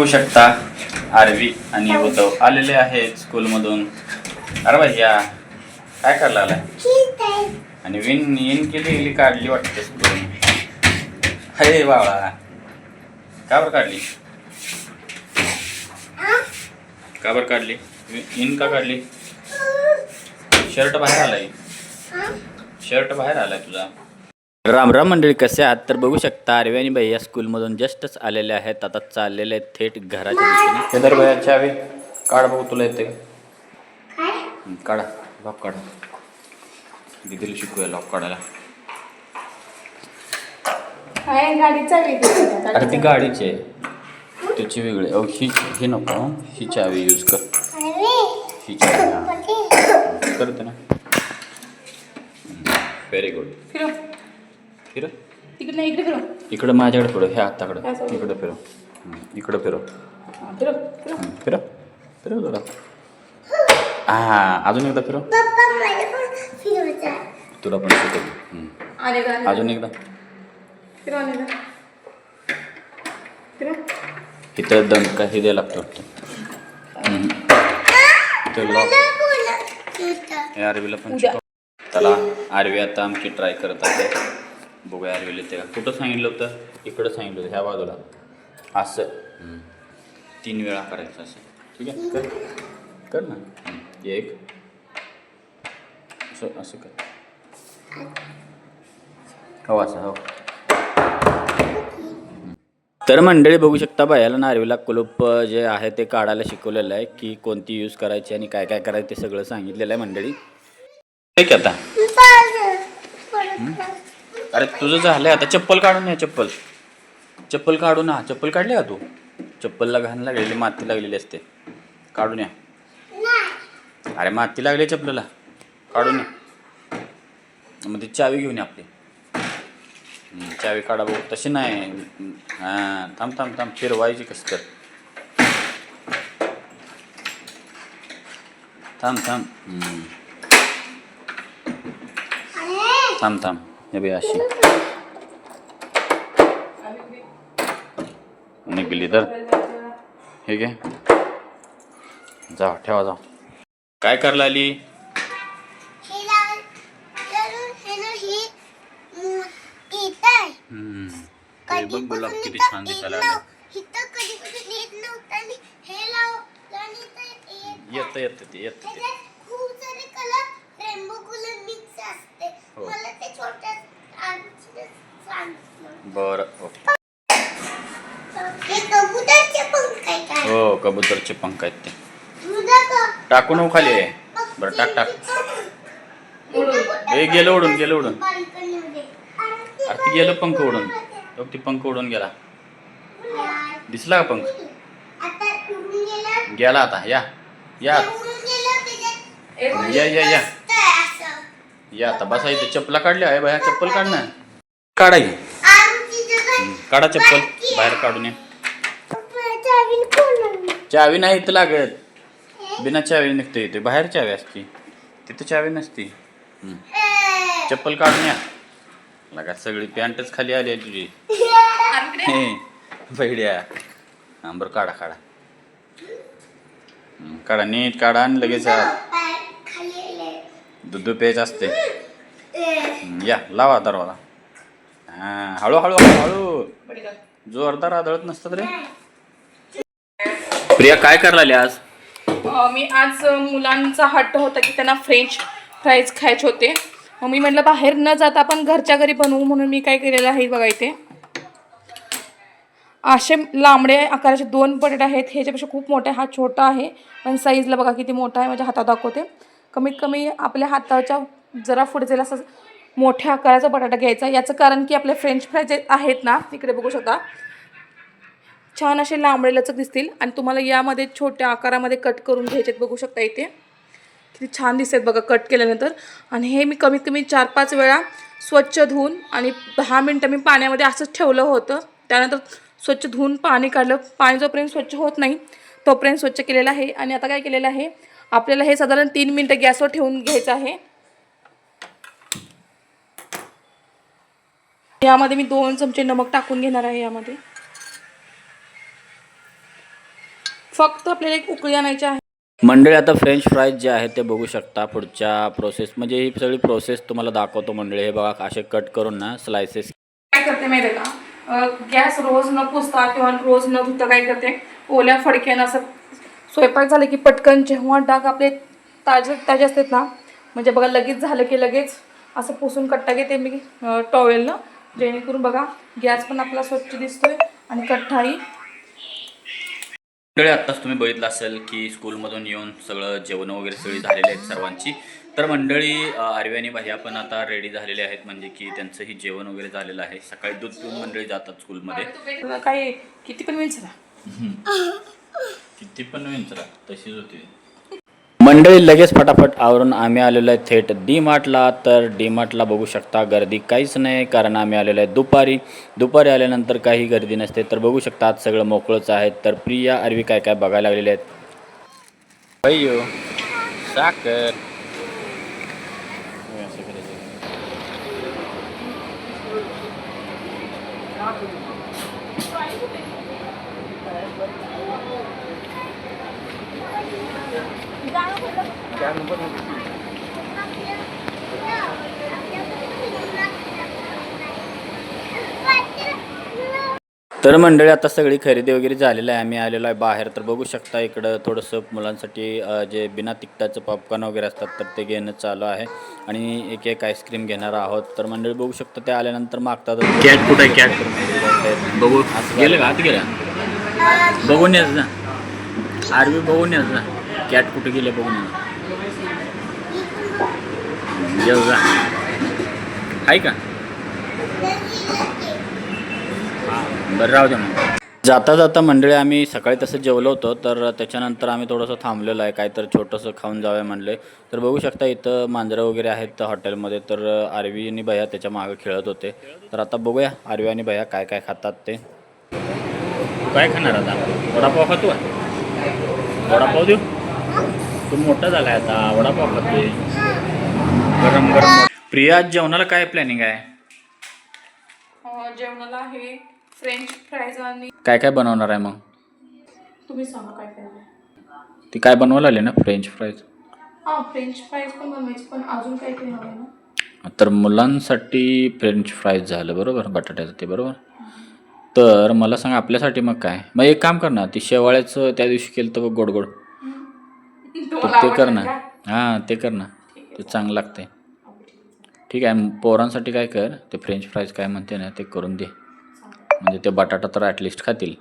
बघू शकता. आरवी आणि उद्धव आलेले आहेत स्कूलमधून. अरे भैया काय करायला आलाय? आणि विन इन केली गेली काढली वाटते स्कूल हे बाबा. का बरं काढली? का बरं काढली? इन का काढली? शर्ट बाहेर आलाय. शर्ट बाहेर आलाय तुझा. राम राम मंडळी कसे आहात? तर बघू शकता आरवी आणि भैया स्कूलमधून जस्टच आलेले आहेत. आता चाललेले आहेत थेट घराच्या दिशेने. तर भैया चावी. काढ बघू तुला येते काढा. लॉक काढा. दिदीला शिकूया लॉक काढायला. अरे ती गाडीची आहे. त्याची वेगळी अहो ही ही नको. हं. चावी यूज कर. ही चावी. हा. करते ना. व्हेरी गुड फिरो? फिर तिकडे नाही इकडे फिरो इकडं माझ्याकडे फिरव ह्या हाताकडे? इकडं फिरव. हं, इकडं फिरव. हा, फिरो फिरो हं, फिरव. फिरव जरा. हा अजून एकदा फिरव. तुला पण हं. अजून एकदा. फिरो फिरो इथं दम काही द्यायला लागतो वाटतं. हं. हे आरवीला पण त्याला आरवी आता आमची ट्राय करत आहे. बघूया आरवीला ते का? कुठं सांगितलं होतं? इकडं सांगितलं होतं ह्या बाजूला. असं. तीन वेळा करायचं असं. ठीक आहे? कर. कर ना. एक. असं असं कर. हो असं हो. तर मंडळी बघू शकता बायाला नारवीला कुलूप जे आहे ते काढायला शिकवलेलं आहे की कोणती यूज करायची आणि काय काय करायचं ते सगळं सांगितलेलं आहे मंडळी. ठीक आहे आता. अरे तुझं झालंय आता. चप्पल काढून या चप्पल. चप्पल काढून हा. चप्पल काढली का तू? चप्पलला घाण लागलेली माती लागलेली असते. काढून या. अरे माती लागली चप्पलला. काढून या. मग ती चावी घेऊन या आपली. चावी काढा भाऊ. तशी नाही. हां थांब थांब थांब. फिरवायची कसं तर. थांब थांब. थांब थांब. बी अशी निघली तर ठीक आहे जा ठेवा जा। काय करायला आली? बघ गुलाब किती छान दिसायला आले. येतं येतं ते हो. बरं ओके हो कबूतरचे पंख आहेत ते. टाकू नको खाली. बरं टाक टाक. हे गेलं उडून गेलं उडून अरे ते गेलं पंख उडून बघ ते पंख उडून गेला. दिसला का पंख? गेला. आता या. या. या या या. या आता बसा इथे चप्पला काढल्या आहे बाया चप्पल काढ ना. काढा की. काढा चप्पल बाहेर काढून या. चावी नाही इथं लागत. बिना चावी निघते इथे बाहेर चावी असते. तिथं चावी नसती. हम्म. चप्पल काढून या. लगा सगळी पॅन्टच खाली आली आहे तुझी. हे, बैड्या. हा बरं काढा काढा. काढा नीट काढा आणि लगेच दूध प्यायचं असते. हम्म, या लावा दरवाजा. हा हळूहळू हळू जोरदार आदळत नसतं रे. प्रिया काय करायला आज? मी आज मुलांचा हट्ट होता की त्यांना फ्रेंच फ्राईज खायचे होते. मग मी म्हटलं बाहेर न जाता आपण घरच्या घरी बनवू म्हणून मी काय केलेलं आहे बघा इथे. असे लांबडे आकाराचे दोन बटाटे आहेत. ह्याच्यापेक्षा खूप मोठा हा छोटा आहे. पण साईजला बघा किती मोठा आहे माझ्या हातात दाखवते. कमीत कमी आपल्या हाताच्या जरा पुढे जाईल असं मोठ्या आकाराचा बटाटा घ्यायचा. याचं कारण की आपले फ्रेंच फ्राय जे आहेत ना तिकडे बघू शकता. छान असे लांबडे लचक दिसतील आणि तुम्हाला यामध्ये छोट्या आकारामध्ये कट करून घ्यायचे आहेत, बघू शकता इथे. किती छान दिसतात बघा कट केल्यानंतर. आणि हे मी कमीत कमी चार पाच वेळा स्वच्छ धुवून आणि दहा मिनटं मी पाण्यामध्ये असंच ठेवलं होतं. त्यानंतर स्वच्छ धुवून पाणी काढलं. पाणी जोपर्यंत स्वच्छ होत नाही तोपर्यंत स्वच्छ केलेलं आहे. आणि आता काय केलेलं आहे? आपल्याला हे साधारण तीन मिनटं गॅसवर ठेवून घ्यायचं आहे. यामध्ये मी दोन चमचे नमक टाकून घेणार आहे यामध्ये. फक्त आपल्याला एक उकळी आणायची आहे. मंडळी आता फ्रेंच फ्राईज जे आहे ते बघू शकता पुढच्या प्रोसेस म्हणजे ही सगळी प्रोसेस तुम्हाला दाखवतो मंडळी. हे बघा असे कट करून ना स्लायसेस काय करते माहिती का? गॅस रोज न पुसता किंवा रोज न धुता काय करते? ओल्या फडक्यानं असं स्वयंपाक झालं की पटकन जेव्हा डाग आपले ताजे ताजे असतात ना म्हणजे बघा लगेच झालं की लगेच असं पुसून कट्टा घेते मी टॉवेलनं जेणेकरून बघा गॅस पण आपला स्वच्छ दिसतोय आणि कट्टाही मंडळी आत्ताच तुम्ही बघितलं असेल की स्कूलमधून येऊन सगळं जेवण वगैरे सगळी झालेली आहेत सर्वांची. तर मंडळी आर्वी आणि भैया पण आता रेडी झालेले आहेत म्हणजे की त्यांचंही जेवण वगैरे झालेलं आहे. सकाळी दूध पिऊन मंडळी जातात स्कूलमध्ये. काय किती पण विचारा किती पण विचारा तशीच होती. मंडळी लगेच फटाफट आवरून आम्ही आलेलो आहे थेट डी मार्टला तर डी मार्टला बघू शकता गर्दी काहीच नाही कारण आम्ही आलेलो आहे दुपारी. दुपारी आल्यानंतर काही गर्दी नसते तर बघू शकता आज सगळं मोकळंच आहे. तर प्रिया आरवी काय काय बघायला लागलेले आहेत? अय्यो साखर. तर मंडळी आता सगळी खरेदी वगैरे झालेली आहे. आम्ही आलेलो आहे बाहेर. तर बघू शकता इकडं थोडंसं मुलांसाठी जे बिना तिखटाचं पॉपकॉर्न वगैरे असतात तर ते घेणं चालू आहे. आणि एक एक आईस्क्रीम घेणार आहोत. तर मंडळी बघू शकता ते आल्यानंतर मागतात. कॅट कुठं आहे? कॅट बघू. गेलं का? आत गेलं बघून याच ना आरवी बघून याच ना कॅट कुठे गेले बघून या येऊ आहे का? बरं राहू दे मग. जाता जाता मंडळी आम्ही सकाळी तसं जेवलो होतो तर त्याच्यानंतर आम्ही थोडंसं थांबलेलो आहे काहीतरी छोटंसं खाऊन जाऊया म्हणले. तर बघू शकता इथं मांजरं वगैरे आहेत हॉटेलमध्ये तर आरवी आणि भैया त्याच्यामागे खेळत होते. तर आता बघूया आरवी आणि भैया काय काय खातात ते. काय खाणार आता? वडापाव खातो वडापाव देऊ? तू मोठा झाला आहे आता वडापाव खातोय. गरम गरम प्रिया आज जेवणाला काय प्लॅनिंग आहे? जेवणाला आहे फ्रेंच फ्राईज आणि काय काय बनवणार आहे मग? तुम्ही सांगा काय काय ती काय बनवायला आले ना फ्रेंच फ्राईज हां फ्रेंच फ्राईज पण बनवायचे पण अजून काही काही हवं ना? तर मुलांसाठी फ्रेंच फ्राईज झालं बरोबर? बटाट्याचं ते बरोबर? तर मला सांग आपल्यासाठी मग काय? मग एक काम कर ना ती शेवाळ्याचं त्या दिवशी केलं तर बघ गोड गोड. ते कर ना? हां ते कर ना. ते चांगलं लागते ठीक आहे पोरांसाठी काय कर ते फ्रेंच फ्राईज काय म्हणते ना ते करून दे. म्हणजे ते बटाटा तर ॲटलिस्ट खातील.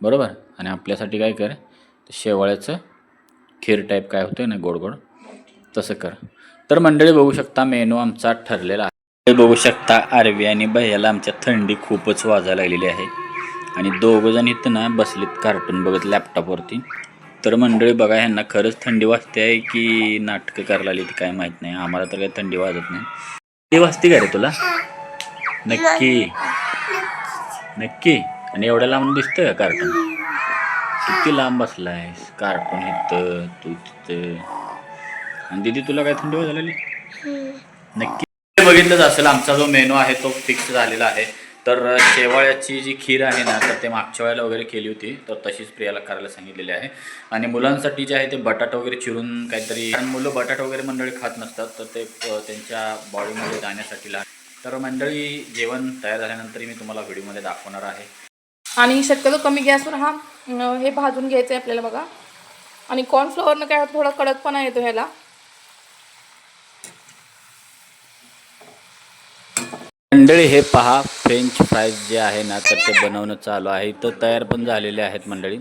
बरोबर? आणि आपल्यासाठी काय कर ते शेवाळ्याचं खीर टाईप काय होतं ना गोड गोड तसं कर. तर मंडळी बघू शकता मेनू आमचा ठरलेला आहे. बघू शकता आरवी आणि भैयाला आमच्या थंडी खूपच वाजायला लागलेली आहे. आणि दोघं जण इथं ना बसलीत कार्टून बघत लॅपटॉपवरती तर मंडळी बघा ह्यांना खरंच थंडी वाजते आहे की नाटकं करायला लागली ती काय माहीत नाही. आम्हाला तर काही थंडी वाजत नाही. थंडी वाजते का रे तुला? नक्की. नक्की. आणि एवढ्या लांब दिसतंय का कार्टून किती लांब बसलायस? कार्टून इथं तू तिथं. आणि दीदी तुला काय थंडी झालेली नक्की. बघितलंच असेल आमचा जो मेनू आहे तो फिक्स झालेला आहे. तर शेवाळ्याची जी खीर आहे ना तर ते मागच्या वेळेला वगैरे केली होती. तर तशीच प्रियाला करायला सांगितलेली आहे. आणि मुलांसाठी जे आहे ते बटाटा वगैरे चिरून काहीतरी कारण मुलं बटाटा वगैरे मंडळी खात नसतात तर ते त्यांच्या बॉडीमध्ये जाण्यासाठी लहान तर मंडळी जेवण तयार झाल्यानंतर मी तुम्हाला व्हिडिओमध्ये दाखवणार आहे. आणि शक्यतो कमी गॅसवर हा हे भाजून घ्यायचं आहे आपल्याला बघा. आणि कॉर्नफ्लॉवरनं काय थोडा कडकपणा येतो ह्याला. मंडळी हे पहा फ्रेंच फ्राईज जे आहे ना तर ते बनवणं चालू आहे. तर तयार पण झालेले आहेत मंडळी.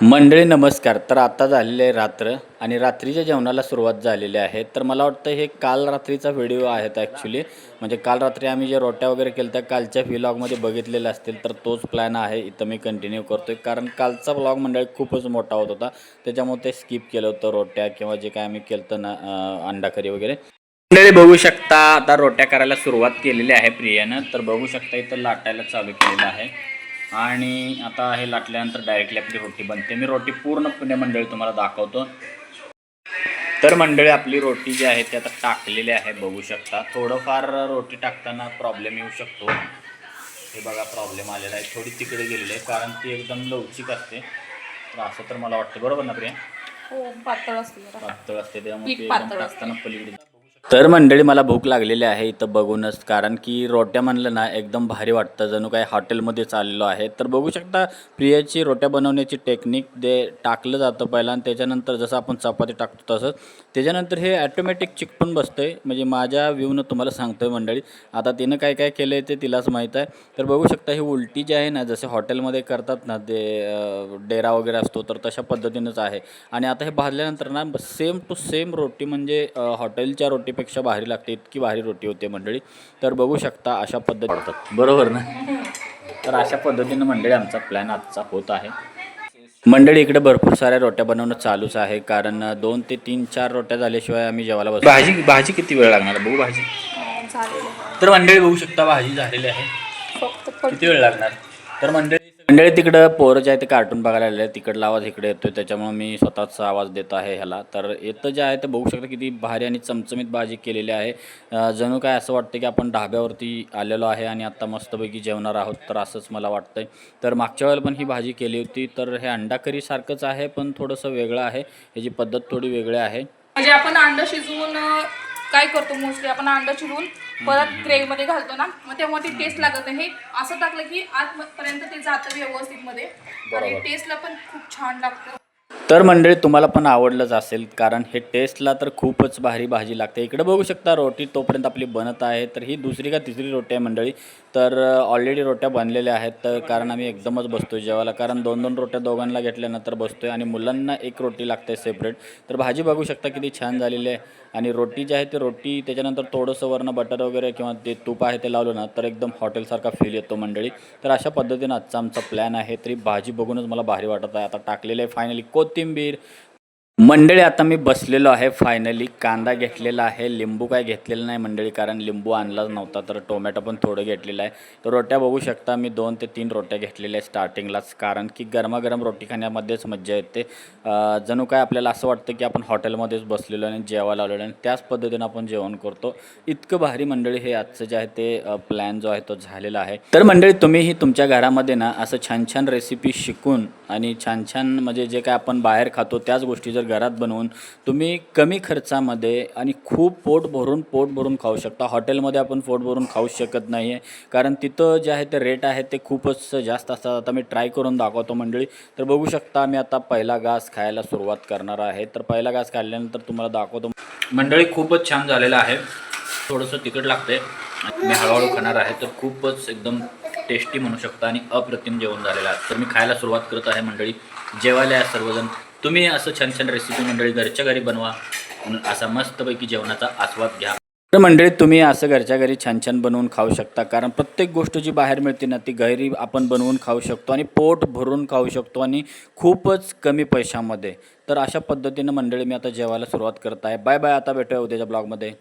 मंडळी नमस्कार. तर आता झालेले आहे रात्र आणि रात्रीच्या जेवणाला सुरुवात झालेली आहे. तर मला वाटतं हे काल रात्रीचा व्हिडिओ आहेत ॲक्च्युली म्हणजे काल रात्री आम्ही जे रोट्या वगैरे केल्या त्या कालच्या व्लॉगमध्ये बघितलेल्या असतील तर तोच प्लॅन आहे. इथं मी कंटिन्यू करतो आहे कारण कालचा व्लॉग मंडळी खूपच मोठा होत होता. त्याच्यामुळे ते स्किप केलं होतं रोट्या किंवा जे काय आम्ही केलं होतं ना अंडा करी वगैरे. मंडळी बघू शकता आता रोट्या करायला सुरुवात केलेली आहे प्रियानं. तर बघू शकता इथं लाटायला चालू केलेलं आहे. आणि आता हे लाटल्यानंतर डायरेक्टली आपली रोटी बनते. मी रोटी पूर्णपणे मंडळी तुम्हाला दाखवतो. तर मंडळी आपली रोटी जी आहे ती आता टाकलेली आहे बघू शकता. थोडंफार रोटी टाकताना प्रॉब्लेम येऊ शकतो. हे बघा प्रॉब्लेम आलेला आहे. थोडी तिकडे गेलेली आहे कारण ती एकदम लवचिक असते. तर असं तर मला वाटतं. बरोबर ना प्रिया? हो पातळ असते पातळ असते त्यामुळे. टाकताना पलीकडे तर मंडळी मला भूक लागलेली आहे इथं बघूनच. कारण की रोट्या म्हणलं ना एकदम भारी वाटतं. जणू काही हॉटेलमध्ये चाललेलो आहे. तर बघू शकता प्रियाची रोट्या बनवण्याची टेक्निक ते टाकलं जातं पहिला. आणि त्याच्यानंतर जसं आपण चपाती टाकतो तसंच. त्याच्यानंतर हे ॲटोमॅटिक चिकटून आहे म्हणजे माझ्या व्ह्यूनं तुम्हाला सांगतो आहे मंडळी. आता तिनं काय काय केलं आहे ते तिलाच माहीत आहे. तर बघू शकता ही उलटी जी आहे ना जसे हॉटेलमध्ये करतात ना ते डेरा वगैरे असतो तर तशा पद्धतीनंच आहे. आणि आता हे भाजल्यानंतर ना सेम टू सेम रोटी म्हणजे हॉटेलच्या रोटी रोटीपेक्षा भारी लागते इतकी भारी रोटी होते मंडळी. तर बघू शकता अशा पद्धती पडतात. बरोबर ना? तर अशा पद्धतीनं मंडळी आमचा प्लॅन आजचा होत आहे. मंडळी इकडे भरपूर साऱ्या रोट्या बनवणं चालूच आहे. कारण दोन ते तीन चार रोट्या झाल्याशिवाय आम्ही जेवायला बसतो भाजी भाजी किती वेळ लागणार? बघू भाजी. तर मंडळी बघू शकता भाजी झालेली आहे. किती वेळ लागणार? तर मंडळी मंडळी तिकडं पोरं जे आहे ते कार्टून बघायला आले तिकडला आवाज इकडे येतोय त्याच्यामुळे मी स्वतःचा आवाज देत आहे ह्याला. तर येतं जे आहे ते बघू शकता किती भारी आणि चमचमीत भाजी केलेली आहे. जणू काय असं वाटतं की आपण ढाब्यावरती आलेलो आहे आणि आत्ता मस्तपैकी जेवणार आहोत तर असंच मला वाटतंय. तर मागच्या वेळेला पण ही भाजी केली होती तर हे अंडा आहे पण थोडंसं वेगळं आहे. ह्याची पद्धत थोडी वेगळी आहे. म्हणजे आपण अंडं शिजवून काय करतो मोस्टली आपण अंड शिजवून परत ग्रेव्ही मध्ये घालतो ना. मग तेव्हा ती टेस्ट लागत नाही. असं टाकलं की आतपर्यंत ते जातं व्यवस्थित मध्ये आणि टेस्टला पण खूप छान लागतं. तर मंडळी तुम्हाला पण आवडलंच असेल कारण हे टेस्टला तर खूपच भारी भाजी लागते. इकडे बघू शकता रोटी तोपर्यंत आपली बनत आहे. तर ही दुसरी का तिसरी रोटी आहे मंडळी. तर ऑलरेडी रोट्या बनलेल्या आहेत. तर कारण आम्ही एकदमच बसतो जेवायला. कारण दोन दोन रोट्या दोघांना घेतल्यानंतर बसतो आहे आणि मुलांना एक रोटी लागते सेपरेट तर भाजी बघू शकता किती छान झालेली आहे. आणि रोटी जी आहे ती रोटी त्याच्यानंतर थोडंसं वरनं बटर वगैरे किंवा ते तूप आहे ते लावलं ना तर एकदम हॉटेलसारखा फील येतो मंडळी. तर अशा पद्धतीनं आजचा आमचा प्लॅन आहे. तरी भाजी बघूनच मला भारी वाटत आहे. आता टाकलेलं आहे फायनली কোটিম্বির मंडळी आता मी बसलेलो आहे फायनली कांदा घेतलेला आहे लिंबू काय घेतलेलं नाही मंडळी कारण लिंबू आणलाच नव्हता तर टोमॅटो पण थोडं घेतलेलं आहे. तर रोट्या बघू शकता मी दोन ते तीन रोट्या घेतलेल्या आहे स्टार्टिंगलाच कारण की गरमागरम रोटी खाण्यामध्येच मज्जा येते. जणू काय आपल्याला असं वाटतं की आपण हॉटेलमध्येच बसलेलो आणि जेवायला आलेलो आणि त्याच पद्धतीनं आपण जेवण करतो. इतकं भारी मंडळी हे आजचं जे आहे ते प्लॅन जो आहे तो झालेला आहे. तर मंडळी तुम्हीही तुमच्या घरामध्ये ना असं छान छान रेसिपी शिकून आणि छान छान म्हणजे जे काय आपण बाहेर खातो त्याच गोष्टी जर घरात बनवून तुम्ही कमी खर्चामध्ये आणि खूप पोट भरून पोट भरून खाऊ शकता. हॉटेलमध्ये आपण पोट भरून खाऊ शकत नाही आहे कारण तिथं जे आहे ते रेट आहे ते खूपच जास्त असतात. आता मी ट्राय करून दाखवतो मंडळी. तर बघू शकता मी आता पहिला घास खायला सुरुवात करणार आहे. तर पहिला घास खाल्ल्यानंतर तुम्हाला दाखवतो. मंडळी खूपच छान झालेलं आहे. थोडंसं तिखट लागते मी हळूहळू खाणार आहे. तर खूपच एकदम टेस्टी म्हणू शकता आणि अप्रतिम जेवण झालेलं आहे. तर मी खायला सुरुवात करत आहे मंडळी. जेवायला सर्वजण. तुम्ही असं छान छान रेसिपी मंडळी घरच्या घरी बनवा. म्हणून असा मस्तपैकी जेवणाचा आस्वाद घ्या. तर मंडळी तुम्ही असं घरच्या घरी छान छान बनवून खाऊ शकता. कारण प्रत्येक गोष्ट जी बाहेर मिळते ना ती घरी आपण बनवून खाऊ शकतो आणि पोट भरून खाऊ शकतो आणि खूपच कमी पैशामध्ये. तर अशा पद्धतीनं मंडळी मी आता जेवायला सुरुवात करत आहे. बाय बाय आता भेटूया उद्याच्या ब्लॉगमध्ये